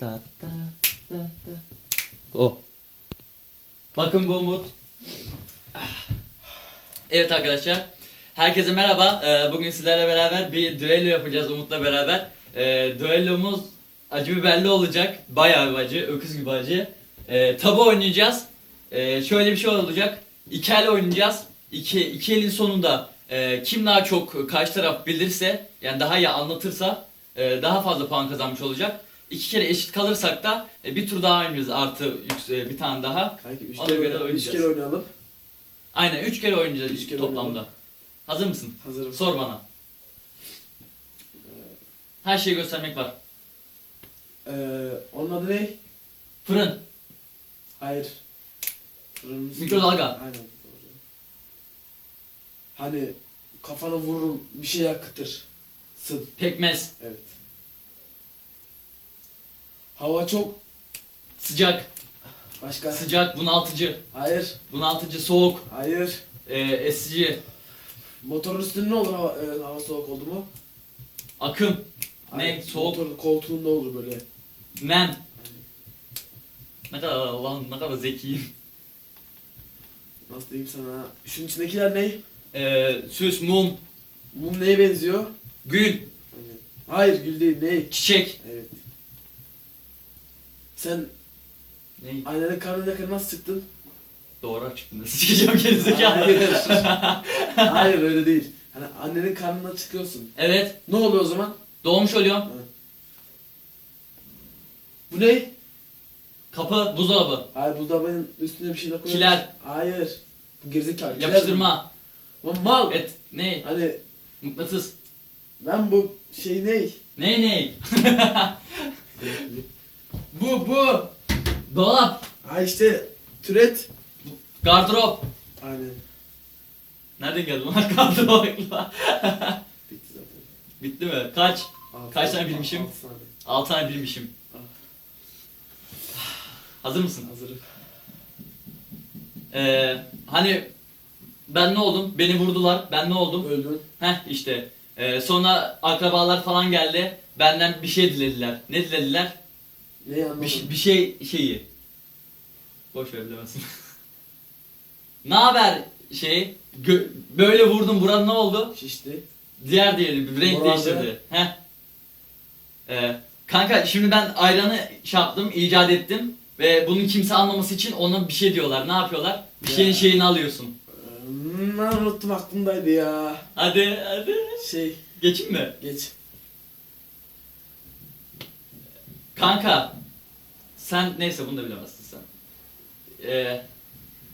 Ta ta ta ta. O. Bakın bu Umut. Evet arkadaşlar. Herkese merhaba. Ee, Bugün sizlerle beraber bir düello yapacağız Umut'la beraber. Ee, Düellomuz acı biberli olacak. Bayağı bir acı. Öküz gibi acı. Ee, Tabu oynayacağız. Şöyle bir şey olacak. İki el oynayacağız. İki, iki elin sonunda e, kim daha çok karşı taraf bilirse yani daha iyi anlatırsa e, daha fazla puan kazanmış olacak. İki kere eşit kalırsak da e, bir tur daha oynayacağız artı yükse- bir tane daha. Kanki 3 Ona kere, göre oynayalım. üç oynayacağız. kere oynayalım. Aynen 3 kere oynayacağız Üç kere toplamda. oynayalım. Hazır mısın? Hazırım. Sor bana. Her şeyi göstermek var. Ee, onun adı ne? Fırın, Hayır. Fırın- Mikrodalga. Aynen. doğru. Hani kafana vururum bir şey yakıtır. Sın. pekmez, Evet. Hava çok sıcak, başka. sıcak, bunaltıcı, Hayır. bunaltıcı, soğuk, Hayır. e, esici, Motorun üstünde ne olur hava, e, hava soğuk oldu mu? akım, ne, Hayır. soğuk, Motorun koltuğunda olur böyle. nem. Ne kadar Allah'ım ne kadar zekiyim. Nasıl diyeyim sana? Şunun içindekiler ne? E, süs, mum, Mum neye benziyor? gül, Hayır gül değil ne? çiçek. Evet. Sen Ne? aynanın karnındaki nasıl çıktın? Doğru çıktın. Sikeceğim gerizekalı. Hayır. Hayır öyle değil. Hani annenin karnından çıkıyorsun. evet, Ne oluyor o zaman? doğmuş oluyorum. Bu ne? Kapı, buzdolabı, Hayır buzdolabının üstüne bir şey koyuyorsun. Kiler. Hayır. Bu gerizekalı. Kiler yapıştırma? Lan mal. et, ne, Hani mıknatıs. ben bu şey ne? Ne ne? bu. Dolap. Ha işte türet. Gardırop. Aynen. Nereden geldi lan gardırop? Bitti zaten. Bitti mi? Kaç? Altı- Kaç tane bilmişim? altı tane. 6 tane bilmişim. Hazır mısın? Hazırım. Ee, hani ben ne oldum? Beni vurdular. Ben ne oldum? Öldün. Heh işte. Ee, sonra akrabalar falan geldi. Benden bir şey dilediler. Ne dilediler? Anlamadım? Bir, şey- bir şey şeyi. Boş ver bilemezsin. ne haber şey? Gö- böyle vurdum buran ne oldu? Şişti. Diğer diğeri bir renk Morardı. değiştirdi. Heh. Ee, kanka şimdi ben ayranı şey yaptım, icat ettim. Ve bunu kimse almaması için ona bir şey diyorlar. Ne yapıyorlar? Bir Ya. şeyin şeyini alıyorsun. Hmm, Ben unuttum aklımdaydı ya. Hadi hadi. Şey Geçin mi? geç. Kanka. Sen neyse bunu da bilemezsin sen. Ee,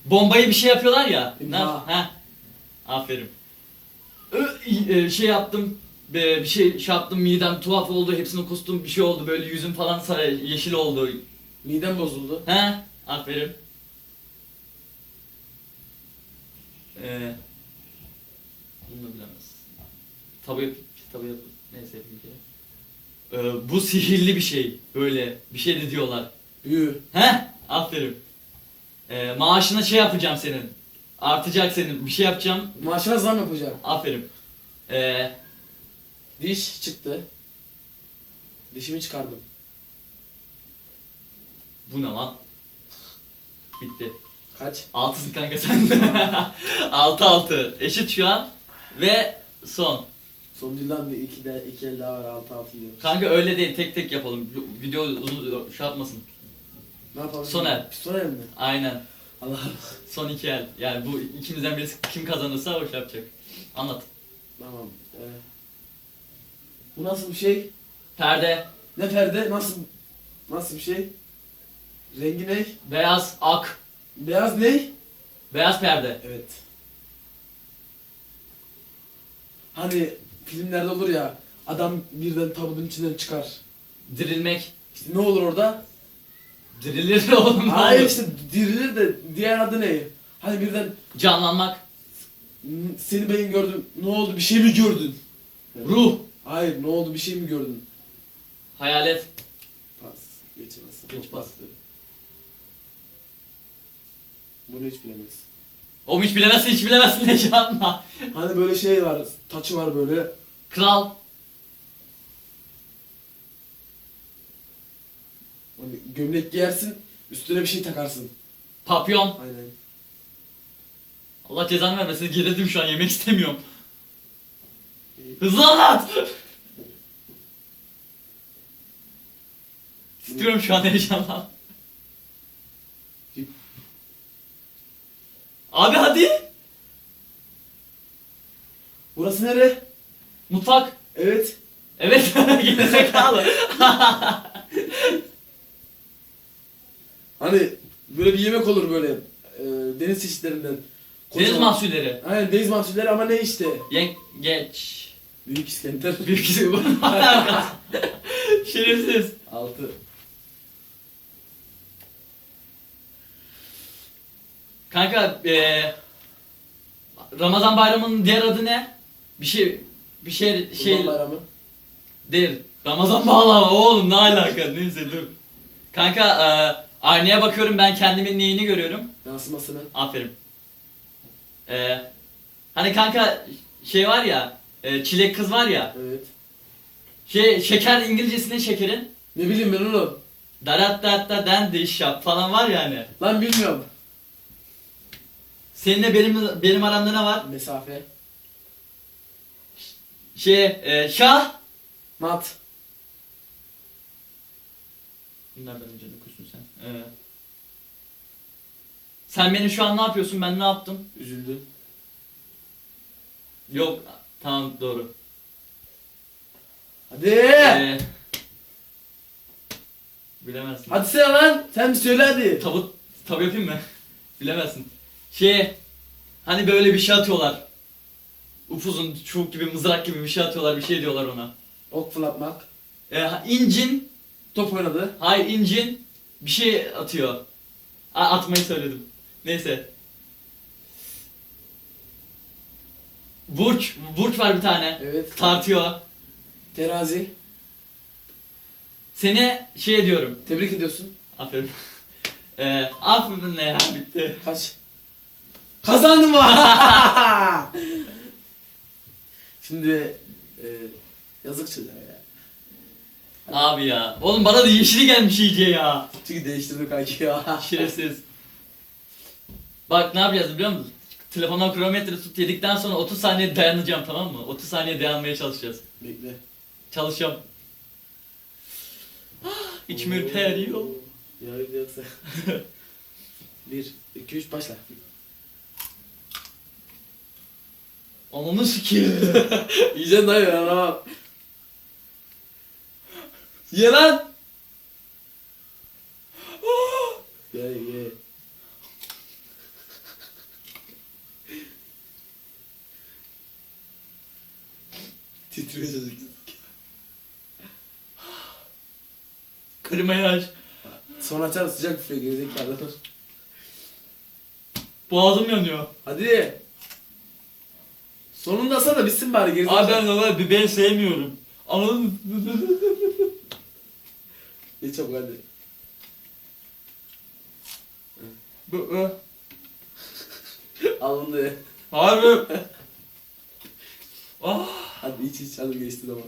bombayı bir şey yapıyorlar ya. Ne İmha. Heh. Aferin. Ö, e, şey yaptım. Bir bir şey şey yaptım midem tuhaf oldu hepsini kustum bir şey oldu böyle yüzüm falan sarı yeşil oldu Midem bozuldu. He, aferin. Ee, bunu da bilemezsin. Tabu yap, tabu yap, neyse yapayım ki. Ee, bu sihirli bir şey, böyle bir şey de diyorlar. Büyü. He, aferin. Ee, maaşına şey yapacağım senin. Artacak senin, bir şey yapacağım. Maaşına zam yapacağım. Aferin. Ee, Diş çıktı. Dişimi çıkardım. bu ne lan? Bitti. Kaç? Altısın kanka sen. altı altı. Eşit şu an. Ve son. Sonuncudan bir iki de iki el daha var altı altı gidiyoruz. Kanka öyle değil tek tek yapalım. Video uzun şey yapmasın. Ne yapalım? Son el. Son el mi? Aynen. Allah Son iki el. Yani bu ikimizden birisi kim kazanırsa o şey yapacak. Anlat. Tamam. Ee, bu nasıl bir şey? Perde, Ne perde? Nasıl nasıl bir şey? Rengi ne? beyaz, ak. Beyaz ne? Beyaz perde. Evet. Hani filmlerde olur ya adam birden tabutun içinden çıkar. Dirilmek. İşte ne olur orada? Dirilir oğlum. ne Hayır olur. işte dirilir de diğer adı ne? Hani birden Canlanmak. "Hmm, seni ben gördüm. Ne oldu? Bir şey mi gördün? Ruh. Hayır ne oldu? Bir şey mi gördün? Hayalet. Pas. Geçemezsin. Geç Çok pas. bastı. Bunu hiç bilemez. Oğlum hiç bilemezsin hiç bilemezsin ne canla. Hani böyle şey var, taçı var böyle. Kral. Hani gömlek giyersin, üstüne bir şey takarsın. Papyon. Aynen. Allah cezanı vermesin. Gerildim şu an yemek istemiyorum. Hızlı anlat. İstiyorum şu an heyecanla. Abi hadi. Burası nere? Mutfak. Evet. Evet. Gerizekalı. Hani böyle bir yemek olur böyle. e, deniz çeşitlerinden. Deniz mahsulleri. Aynen deniz mahsulleri ama ne işte? Yengeç. Büyük İskender. Büyük bu. Şerefsiz. Altı. Kanka eee Ramazan bayramının diğer adı ne? Bir şey bir şey şey Kurban bayramı. değil. Ramazan bağlama oğlum ne alaka neyse dur. Kanka eee aynaya bakıyorum ben kendimin neyini görüyorum. Yansımasını. Aferin. Eee hani kanka şey var ya eee, çilek kız var ya Evet. şey şeker İngilizcesi ne şekerin? Ne bileyim ben onu. Darat darat da den diş yap falan var ya hani. Lan bilmiyorum. Seninle benim benim aramda ne var? Mesafe. Şey eee şah Mat. Nereden önce okuyorsun sen? Ee, sen benim şu an ne yapıyorsun? Ben ne yaptım? Üzüldü. Yok. Tamam doğru. Hadi. Ee, bilemezsin. Hadi sen lan. Sen bir söyle hadi. Tabu, tabu yapayım mı? Bilemezsin. Şey, hani böyle bir şey atıyorlar. Upuzun, çubuk gibi, mızrak gibi bir şey atıyorlar, bir şey diyorlar ona. Ok fırlatmak. Ee, incin, Top oynadı. hayır incin bir şey atıyor. A- atmayı söyledim. Neyse. Burç, burç var bir tane. Evet. Tartıyor. Terazi. Seni şey diyorum. Tebrik ediyorsun. Aferin. Ee, aferin ne ya bitti. Kaç? Kazandım? Şimdi e, yazık çocuğa ya. Abi ya. Oğlum bana da yeşili gelmiş iyice ya. Çünkü değiştirdik kanki ya. Şerefsiz. Bak ne yapacağız biliyor musun? Telefondan kronometre tut yedikten sonra 30 saniye dayanacağım tamam mı? 30 saniye dayanmaya çalışacağız. Bekle. Çalışacağım. İçim ürperiyor. Ya öyle yoksa. Bir, iki, üç başla. Ananı sikeyim. Yiyeceksin dayı ben anlamam. Ye lan! ye ye. Titriyor çocuk. Klimayı aç. Son açar sıcak üflüyor gerizekalı. Boğazım yanıyor. Hadi. Sonunda sana bitsin bari gerizekalı. Abi ben normal biberi sevmiyorum. Anladın mı? Ye çabuk hadi. Bu- bu. Al bunu da ye. Harbi. Ah. Hadi iç iç hadi geçti zaman.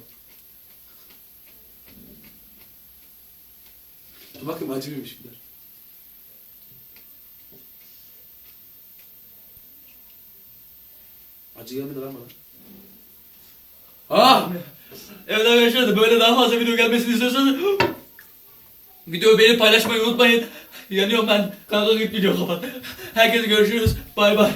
Dur bakayım acı mıymış bunlar. Acı gelmedi lan bana. Ah! Evet arkadaşlar da böyle daha fazla video gelmesini istiyorsanız videoyu beğenip paylaşmayı unutmayın. Yanıyorum ben. Kanka git video kapat. Herkese görüşürüz. Bay bay.